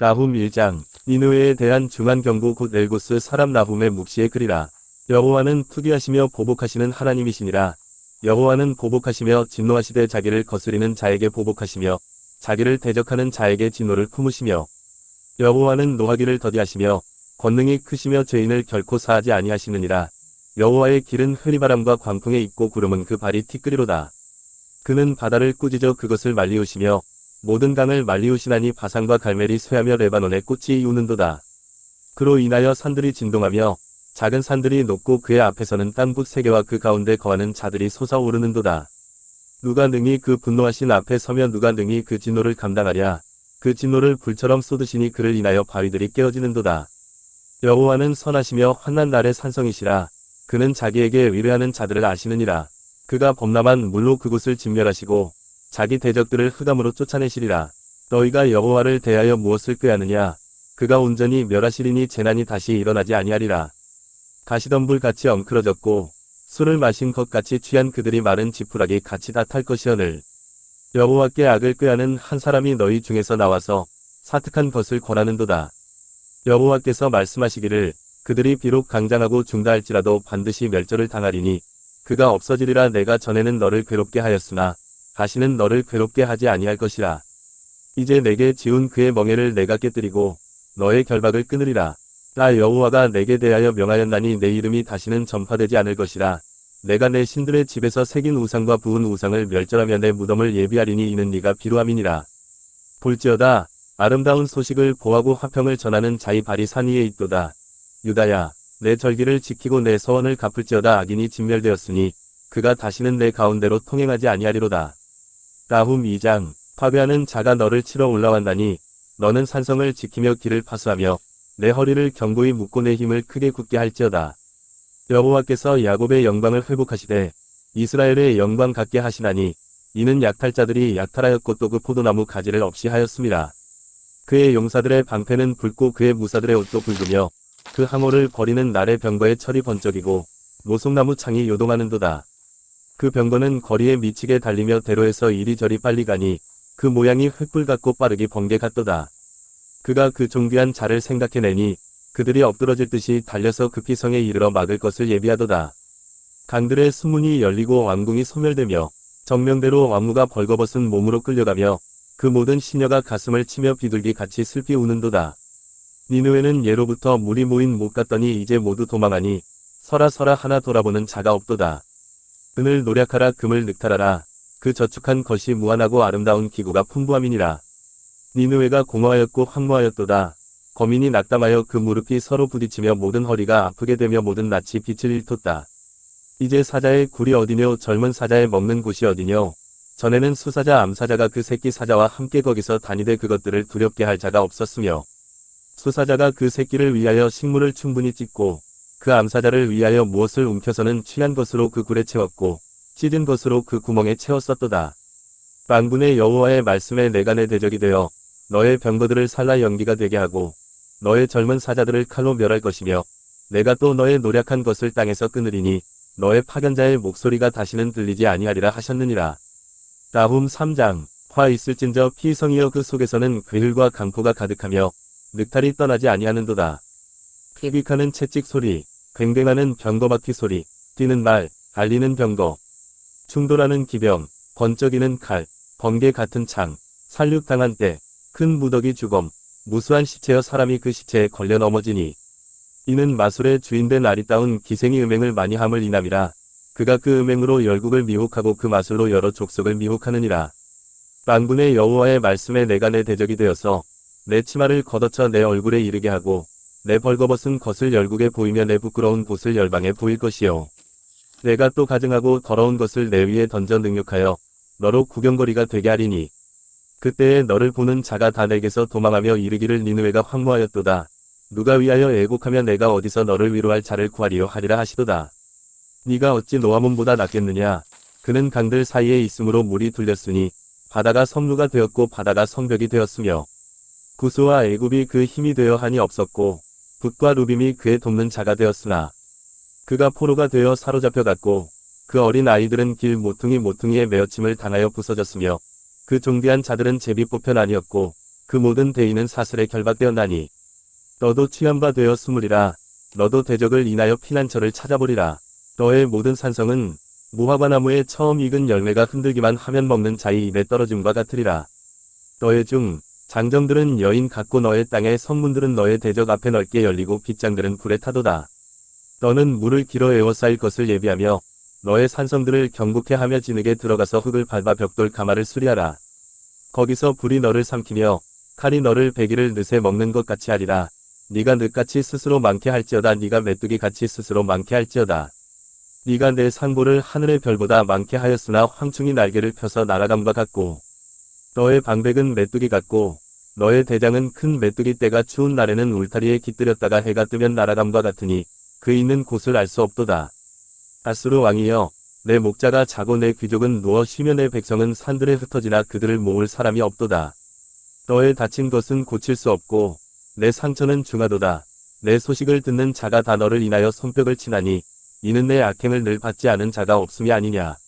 나훔 1장 니느웨에 대한 중한 경고 곧 엘고스 사람 나훔의 묵시에 그리라. 여호와는 투기하시며 보복하시는 하나님이시니라. 여호와는 보복하시며 진노하시되 자기를 거스리는 자에게 보복하시며 자기를 대적하는 자에게 진노를 품으시며 여호와는 노하기를 더디하시며 권능이 크시며 죄인을 결코 사하지 아니하시느니라. 여호와의 길은 흐리바람과 광풍에 있고 구름은 그 발이 티끌이로다. 그는 바다를 꾸짖어 그것을 말리우시며 모든 강을 말리우시나니 바산과 갈멜이 쇠하며 레바논의 꽃이 이우는도다. 그로 인하여 산들이 진동하며 작은 산들이 높고 그의 앞에서는 땅북 세계와 그 가운데 거하는 자들이 솟아오르는도다. 누가 능히 그 분노하신 앞에 서며 누가 능히 그 진노를 감당하랴. 그 진노를 불처럼 쏟으시니 그를 인하여 바위들이 깨어지는도다. 여호와는 선하시며 환난 날의 산성이시라. 그는 자기에게 의뢰하는 자들을 아시느니라. 그가 범람한 물로 그곳을 진멸하시고 자기 대적들을 흑암으로 쫓아내시리라. 너희가 여호와를 대하여 무엇을 꾀하느냐? 그가 온전히 멸하시리니 재난이 다시 일어나지 아니하리라. 가시덤불 같이 엉클어졌고 술을 마신 것 같이 취한 그들이 마른 지푸라기 같이 다 탈 것이오늘. 여호와께 악을 꾀하는 한 사람이 너희 중에서 나와서 사특한 것을 권하는도다. 여호와께서 말씀하시기를 그들이 비록 강장하고 중다할지라도 반드시 멸절을 당하리니 그가 없어지리라 내가 전에는 너를 괴롭게 하였으나 다시는 너를 괴롭게 하지 아니할 것이라. 이제 내게 지운 그의 멍에를 내가 깨뜨리고 너의 결박을 끊으리라. 나 여호와가 내게 대하여 명하였나니 내 이름이 다시는 전파되지 않을 것이라. 내가 내 신들의 집에서 새긴 우상과 부은 우상을 멸절하며 내 무덤을 예비하리니 이는 네가 비루함이니라. 볼지어다 아름다운 소식을 보하고 화평을 전하는 자의 발이 산 위에 있도다. 유다야 내 절기를 지키고 내 서원을 갚을지어다 악인이 진멸되었으니 그가 다시는 내 가운데로 통행하지 아니하리로다. 나훔 2장 파괴하는 자가 너를 치러 올라왔나니 너는 산성을 지키며 길을 파수하며 내 허리를 견고히 묶고 내 힘을 크게 굳게 할지어다. 여호와께서 야곱의 영광을 회복하시되 이스라엘의 영광 갖게 하시나니 이는 약탈자들이 약탈하였고 또 그 포도나무 가지를 없이 하였습니다. 그의 용사들의 방패는 붉고 그의 무사들의 옷도 붉으며 그 항호를 버리는 날의 병거의 철이 번쩍이고 노송나무 창이 요동하는도다. 그 병거는 거리에 미치게 달리며 대로에서 이리저리 빨리 가니 그 모양이 횃불 같고 빠르기 번개 같도다. 그가 그 종귀한 자를 생각해내니 그들이 엎드러질 듯이 달려서 급히 성에 이르러 막을 것을 예비하도다. 강들의 수문이 열리고 왕궁이 소멸되며 정명대로 왕무가 벌거벗은 몸으로 끌려가며 그 모든 시녀가 가슴을 치며 비둘기 같이 슬피 우는도다. 니누에는 예로부터 물이 모인 못 갔더니 이제 모두 도망하니 서라 서라 하나 돌아보는 자가 없도다. 은을 노력하라 금을 늑탈하라 그 저축한 것이 무한하고 아름다운 기구가 풍부함이니라. 니누에가 공허하였고 황무하였도다. 거민이 낙담하여 그 무릎이 서로 부딪히며 모든 허리가 아프게 되며 모든 낯이 빛을 잃었다. 이제 사자의 굴이 어디뇨 젊은 사자의 먹는 곳이 어디뇨 전에는 수사자 암사자가 그 새끼 사자와 함께 거기서 다니되 그것들을 두렵게 할 자가 없었으며 수사자가 그 새끼를 위하여 식물을 충분히 찢고 그 암사자를 위하여 무엇을 움켜서는 취한 것으로 그 굴에 채웠고 찢은 것으로 그 구멍에 채웠었도다. 만군의 여호와의 말씀에 내가 내 대적이 되어 너의 병거들을 살라 연기가 되게 하고 너의 젊은 사자들을 칼로 멸할 것이며 내가 또 너의 노력한 것을 땅에서 끊으리니 너의 파견자의 목소리가 다시는 들리지 아니하리라 하셨느니라. 나훔 3장 화 있을진저 피성이여 그 속에서는 괴hul과 강포가 가득하며 늑탈이 떠나지 아니하는도다. 피빅하는 채찍 소리, 괭괭하는 병거 바퀴 소리, 뛰는 말, 달리는 병거, 충돌하는 기병, 번쩍이는 칼, 번개 같은 창, 살육당한 때, 큰 무더기 주검, 무수한 시체여 사람이 그 시체에 걸려 넘어지니. 이는 마술의 주인된 아리따운 기생이 음행을 많이 함을 인함이라. 그가 그 음행으로 열국을 미혹하고 그 마술로 여러 족속을 미혹하느니라. 만군의 여호와의 말씀에 내가 내 대적이 되어서 내 치마를 걷어쳐 내 얼굴에 이르게 하고 내 벌거벗은 것을 열국에 보이며 내 부끄러운 곳을 열방에 보일 것이요. 내가 또 가증하고 더러운 것을 내 위에 던져 능력하여 너로 구경거리가 되게 하리니 그때에 너를 보는 자가 다 내게서 도망하며 이르기를 니느웨가 황무하였도다. 누가 위하여 애곡하며 내가 어디서 너를 위로할 자를 구하리요 하리라 하시도다. 네가 어찌 노아몬보다 낫겠느냐. 그는 강들 사이에 있으므로 물이 둘렸으니 바다가 성루가 되었고 바다가 성벽이 되었으며 구스와 애굽이 그 힘이 되어 한이 없었고 붓과 루빔이 그의 돕는 자가 되었으나 그가 포로가 되어 사로잡혀 갔고 그 어린 아이들은 길 모퉁이 모퉁이에 메어침을 당하여 부서졌으며 그 종대한 자들은 제비 뽑혀 나뉘었고 그 모든 대의는 사슬에 결박되었나니 너도 취한 바 되어 숨으리라. 너도 대적을 인하여 피난처를 찾아보리라. 너의 모든 산성은 무화과나무에 처음 익은 열매가 흔들기만 하면 먹는 자의 입에 떨어짐과 같으리라. 너의 중 장정들은 여인 같고 너의 땅의 성문들은 너의 대적 앞에 넓게 열리고 빗장들은 불에 타도다 너는 물을 길어 에워싸일 것을 예비하며 너의 산성들을 경국해 하며 진흙에 들어가서 흙을 밟아 벽돌 가마를 수리하라. 거기서 불이 너를 삼키며 칼이 너를 배기를 늦에 먹는 것 같이 하리라. 네가 늦같이 스스로 많게 할지어다 네가 메뚜기 같이 스스로 많게 할지어다. 네가 내 상보를 하늘의 별보다 많게 하였으나 황충이 날개를 펴서 날아감과 같고 너의 방백은 메뚜기 같고 너의 대장은 큰 메뚜기 떼가 추운 날에는 울타리에 깃들였다가 해가 뜨면 날아감과 같으니 그 있는 곳을 알 수 없도다. 아수르 왕이여 내 목자가 자고 내 귀족은 누워 쉬며 내 백성은 산들에 흩어지나 그들을 모을 사람이 없도다. 너의 다친 것은 고칠 수 없고 내 상처는 중하도다. 내 소식을 듣는 자가 다 너를 인하여 손뼉을 치나니 이는 내 악행을 늘 받지 않은 자가 없음이 아니냐.